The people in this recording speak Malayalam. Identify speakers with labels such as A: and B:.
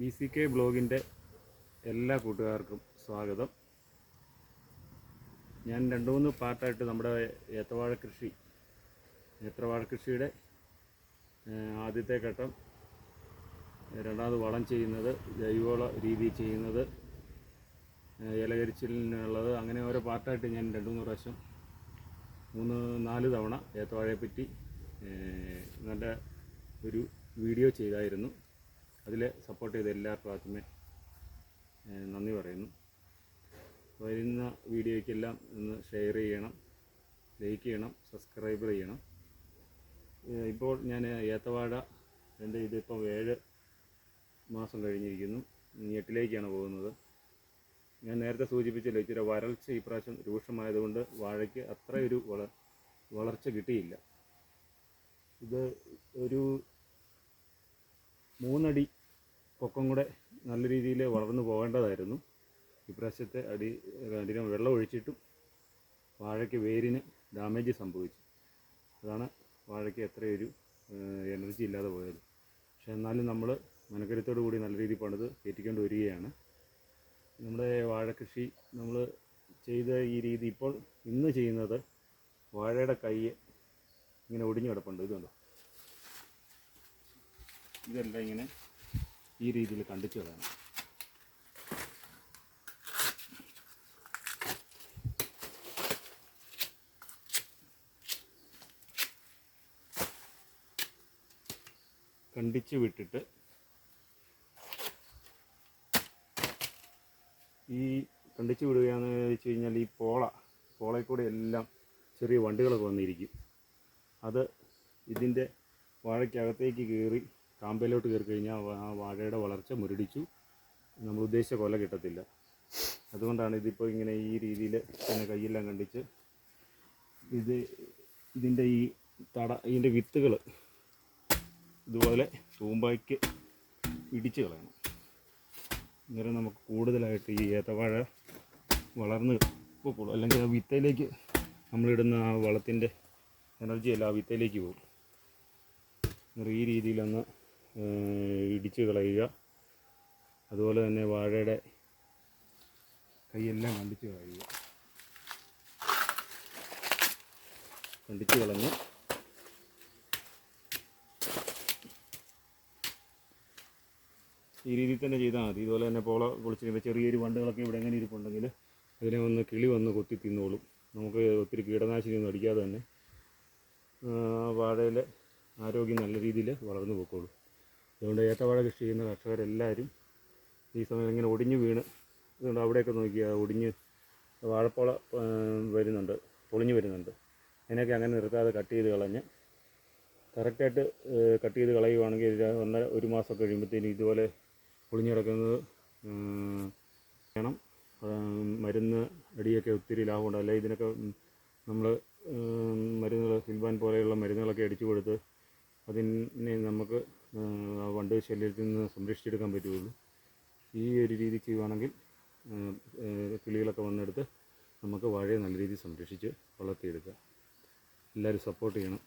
A: ബി സി കെ ബ്ലോഗിന്റെ എല്ലാ കൂട്ടുകാർക്കും സ്വാഗതം. ഞാൻ രണ്ട് മൂന്ന് പാർട്ടായിട്ട് നമ്മുടെ ഏത്തവാഴ കൃഷി ഏത്തവാഴ കൃഷിയുടെ ആദ്യത്തെ ഘട്ടം രണ്ടാമത് വളം ചെയ്യുന്നത് ജൈവവള രീതി ചെയ്യുന്നത് ഇലകരിച്ചിലിനുള്ളത് അങ്ങനെ ഓരോ പാർട്ടായിട്ട് ഞാൻ രണ്ട് മൂന്ന് പ്രാവശ്യം മൂന്ന് നാല് തവണ ഏത്തവാഴയെപ്പറ്റി നല്ല ഒരു വീഡിയോ ചെയ്തായിരുന്നു. അതിൽ സപ്പോർട്ട് ചെയ്ത എല്ലാവർക്കും ആദ്യമേ നന്ദി പറയുന്നു. വരുന്ന വീഡിയോയ്ക്കെല്ലാം ഒന്ന് ഷെയർ ചെയ്യണം ലൈക്ക് ചെയ്യണം സബ്സ്ക്രൈബ് ചെയ്യണം. ഇപ്പോൾ ഞാൻ ഏത്തവാഴ എന്റെ ഇതിപ്പോൾ ഏഴ് മാസം കഴിഞ്ഞിരിക്കുന്നു. എട്ടിലേക്കാണ് പോകുന്നത്. ഞാൻ നേരത്തെ സൂചിപ്പിച്ചല്ലോ ഇച്ചിരി വരൾച്ച ഈ പ്രാവശ്യം രൂക്ഷമായതുകൊണ്ട് വാഴയ്ക്ക് അത്രയൊരു വള വളർച്ച കിട്ടിയില്ല. ഇത് ഒരു മൂന്നടി പൊക്കം കൂടെ നല്ല രീതിയിൽ വളർന്നു പോകേണ്ടതായിരുന്നു. ഇപ്രാവശ്യത്തെ അടി അധികം വെള്ളം ഒഴിച്ചിട്ടും വാഴയ്ക്ക് വേരിന് ഡാമേജ് സംഭവിച്ചു. അതാണ് വാഴയ്ക്ക് എത്രയൊരു എനർജി ഇല്ലാതെ പോയത്. പക്ഷെ എന്നാലും നമ്മൾ മനക്കരുത്തോടു കൂടി നല്ല രീതിയിൽ പണിത് കയറ്റിക്കൊണ്ട് വരികയാണ്. നമ്മുടെ വാഴക്കൃഷി നമ്മൾ ചെയ്ത ഈ രീതി ഇപ്പോൾ ഇന്ന് ചെയ്യുന്നത് വാഴയുടെ കൈ ഇങ്ങനെ ഒടിഞ്ഞു കിടപ്പുണ്ട്. ഇതുണ്ടോ ഇതെല്ലാം ഇങ്ങനെ ഈ രീതിയിൽ കണ്ടിച്ചു കളയണം കണ്ടിച്ച് വിട്ടിട്ട് ഈ കണ്ടിച്ച് വിടുകയെന്ന് വെച്ച് കഴിഞ്ഞാൽ ഈ പോള പോളയിൽ കൂടെ എല്ലാം ചെറിയ വണ്ടികളൊക്കെ വന്നിരിക്കും. അത് ഇതിന്റെ വാഴയ്ക്കകത്തേക്ക് കയറി കാമ്പയിലോട്ട് കയറി കഴിഞ്ഞാൽ ആ വാഴയുടെ വളർച്ച മുരടിച്ചു. നമ്മൾ ഉദ്ദേശിച്ച കൊല കിട്ടത്തില്ല. അതുകൊണ്ടാണ് ഇതിപ്പോൾ ഇങ്ങനെ ഈ രീതിയിൽ ഇങ്ങനെ കൈയ്യെല്ലാം കണ്ടിച്ച് ഇത് ഇതിന്റെ ഈ തട ഇതിന്റെ വിത്തുകൾ ഇതുപോലെ തൂമ്പായ്ക്ക് ഇടിച്ച് കളയണം. അന്നേരം നമുക്ക് കൂടുതലായിട്ട് ഈ ഏത്തവാഴ വളർന്ന് പോകുള്ളൂ അല്ലെങ്കിൽ ആ വിത്തയിലേക്ക് നമ്മളിടുന്ന ആ വളത്തിന്റെ എനർജി എല്ലാം ആ വിത്തയിലേക്ക് പോകും. ഈ രീതിയിലൊന്ന് ഇടിച്ച് കളയുക. അതുപോലെ തന്നെ വാഴയുടെ കൈയെല്ലാം കണ്ടിച്ച് കളയുക. കണ്ടിച്ച് കളഞ്ഞ് ഈ രീതിയിൽ തന്നെ ചെയ്താൽ മതി. ഇതുപോലെ തന്നെ പോള പൊളിച്ചിരിക്കുമ്പോൾ ചെറിയൊരു വണ്ടുകളൊക്കെ ഇവിടെ എങ്ങനെ ഇരിപ്പുണ്ടെങ്കിൽ അതിനെ ഒന്ന് കിളി വന്ന് കൊത്തി തിന്നോളും. നമുക്ക് ഒത്തിരി കീടനാശിനി ഒന്നും അടിക്കാതെ തന്നെ വാഴയിലെ ആരോഗ്യം നല്ല രീതിയിൽ വളർന്നു പോയിക്കോളും. അതുകൊണ്ട് ഏത്തവാഴ കൃഷി ചെയ്യുന്ന കർഷകരെല്ലാവരും ഈ സമയം ഇങ്ങനെ ഒടിഞ്ഞു വീണ് അതുകൊണ്ട് അവിടെയൊക്കെ നോക്കിയാൽ ഒടിഞ്ഞ് വാഴപ്പോള വരുന്നുണ്ട് പൊളിഞ്ഞു വരുന്നുണ്ട്. അതിനൊക്കെ അങ്ങനെ നിർത്താതെ കട്ട് ചെയ്ത് കളഞ്ഞ് കറക്റ്റായിട്ട് കട്ട് ചെയ്ത് കളയുവാണെങ്കിൽ ഒന്ന് ഒരു മാസം കഴിയുമ്പോഴത്തേനും ഇതുപോലെ പൊളിഞ്ഞു കിടക്കുന്നത് വേണം. മരുന്ന് അടിയൊക്കെ ഒത്തിരി ലാഭമുണ്ട്. അല്ലെ ഇതിനൊക്കെ നമ്മൾ മരുന്നുകൾ സിൽവാൻ പോലെയുള്ള മരുന്നുകളൊക്കെ അടിച്ചു കൊടുത്ത് അതിനെ നമുക്ക് വണ്ട് ശല്യത്തിൽ നിന്ന് സംരക്ഷിച്ചെടുക്കാൻ പറ്റുകയുള്ളൂ. ഈ ഒരു രീതി ചെയ്യുവാണെങ്കിൽ കിളികളൊക്കെ വന്നെടുത്ത് നമുക്ക് വാഴയെ നല്ല രീതിയിൽ സംരക്ഷിച്ച് വളർത്തിയെടുക്കാം എല്ലാവരും സപ്പോർട്ട് ചെയ്യണം.